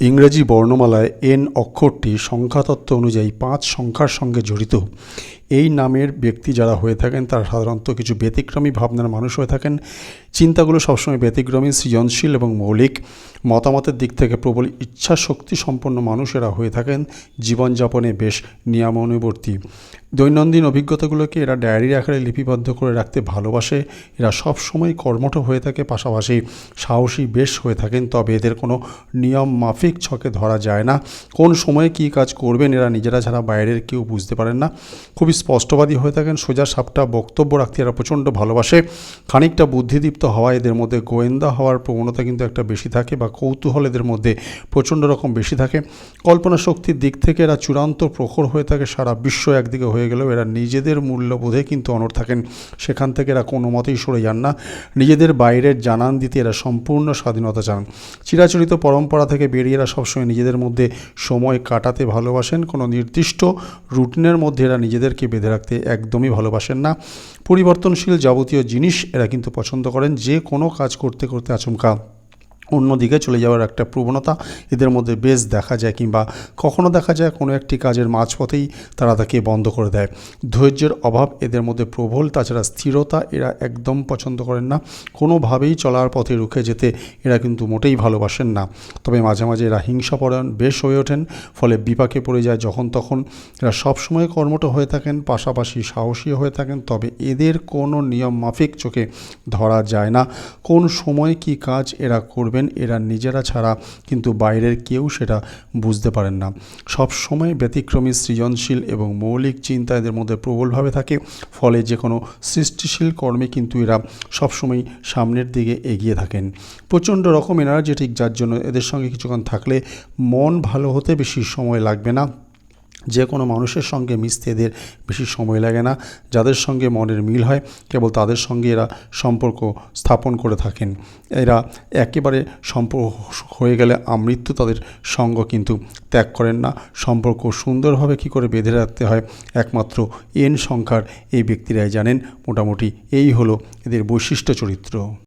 ইংরেজি বর্ণমালায় এন অক্ষরটি সংখ্যাতত্ত্ব অনুযায়ী পাঁচ সংখ্যার সঙ্গে জড়িত। এই নামের ব্যক্তি যারা হয়ে থাকেন, তারা সাধারণত কিছু ব্যতিক্রমী ভাবনার মানুষ হয়ে থাকেন। চিন্তাগুলো সবসময় ব্যতিক্রমী, সৃজনশীল এবং মৌলিক। মতামতের দিক থেকে প্রবল ইচ্ছা শক্তি সম্পন্ন মানুষেরা হয়ে থাকেন। জীবনযাপনে বেশ নিয়মানুবর্তী। দৈনন্দিন অভিজ্ঞতাগুলোকে এরা ডায়েরির আকারে লিপিবদ্ধ করে রাখতে ভালোবাসে। এরা সব সময় কর্মঠ হয়ে থাকে, পাশাপাশি সাহসী বেশ হয়ে থাকেন। তবে এদের কোনো নিয়ম মাফিক ছকে ধরা যায় না। কোন সময়ে কী কাজ করবেন, এরা নিজেরা ছাড়া বাইরের কেউ বুঝতে পারেন না। খুবই স্পষ্টবাদী হয়ে থাকেন। সোজা সাপটা বক্তব্য রাখতে এরা প্রচণ্ড ভালোবাসে। খানিকটা বুদ্ধিদীপ্ত হওয়া এদের মধ্যে, গোয়েন্দা হওয়ার প্রবণতা কিন্তু একটা বেশি থাকে বা কৌতূহল এদের মধ্যে প্রচণ্ড রকম বেশি থাকে। কল্পনা শক্তির দিক থেকে এরা চূড়ান্ত প্রখর হয়ে থাকে, সারা বিশ্ব একদিকে হয়ে গেলেও এরা নিজেদের মূল্যবোধে কিন্তু অনর থাকেন। সেখান থেকে এরা কোনো মতেই সরে যান না। নিজেদের বাইরের জানান দিতে এরা সম্পূর্ণ স্বাধীনতা চান। চিরাচরিত পরম্পরা থেকে বেরিয়ে এরা সবসময় নিজেদের মধ্যে সময় কাটাতে ভালোবাসেন। কোনো নির্দিষ্ট রুটিনের মধ্যে এরা নিজেদেরকে বেঁধে রাখতে একদমই ভালোবাসেন না। পরিবর্তনশীল যাবতীয় জিনিস এরা কিন্তু পছন্দ করেন, যে কোনো কাজ করতে করতে আচমকা। অন্যদিকে চলে যাওয়ার একটা প্রবণতা এদের মধ্যে বেশ দেখা যায় কিংবা কখনো দেখা যায় কোনো একটি কাজের মাঝপথেই তারা তাকে বন্ধ করে দেয়। ধৈর্যের অভাব এদের মধ্যে প্রবল, তাছাড়া স্থিরতা এরা একদম পছন্দ করেন না। কোনোভাবেই চলার পথে রুখে যেতে এরা কিন্তু মোটেই ভালোবাসেন না। তবে মাঝে মাঝে এরা হিংসাপরায়ণ বেশ হয়ে ওঠেন, ফলে বিপাকে পড়ে যায় যখন তখন। এরা সবসময় কর্মঠ হয়ে থাকেন, পাশাপাশি সাহসী হয়ে থাকেন, তবে এদের কোনো নিয়ম মাফিক চোখে ধরা যায় না। কোন সময় কি কাজ এরা করবেন এরা নিজেরা ছাড়া কিন্তু বাইরের কেউ সেটা বুঝতে পারেন না। সব সময় ব্যতিক্রমী, সৃজনশীল এবং মৌলিক চিন্তা এদের মধ্যে প্রবলভাবে থাকে, ফলে যে কোনো সৃষ্টিশীল কর্মে কিন্তু এরা সবসময় সামনের দিকে এগিয়ে থাকেন। প্রচণ্ড রকম এনার্জেটিক যার জন্য এদের সঙ্গে কিছুক্ষণ থাকলে মন ভালো হতে বেশি সময় লাগবে না। যে কোনো মানুষের সঙ্গে মিশতে এদের বেশি সময় লাগে না। যাদের সঙ্গে মনের মিল হয়, কেবল তাদের সঙ্গে এরা সম্পর্ক স্থাপন করে থাকেন। এরা একেবারে সম্পর্ক হয়ে গেলে আমৃত্যু তাদের সঙ্গ কিন্তু ত্যাগ করেন না। সম্পর্ক সুন্দরভাবে কী করে বেঁধে রাখতে হয়, একমাত্র এন সংখ্যার এই ব্যক্তিরাই জানেন। মোটামুটি এই হলো এদের বৈশিষ্ট্য চরিত্র।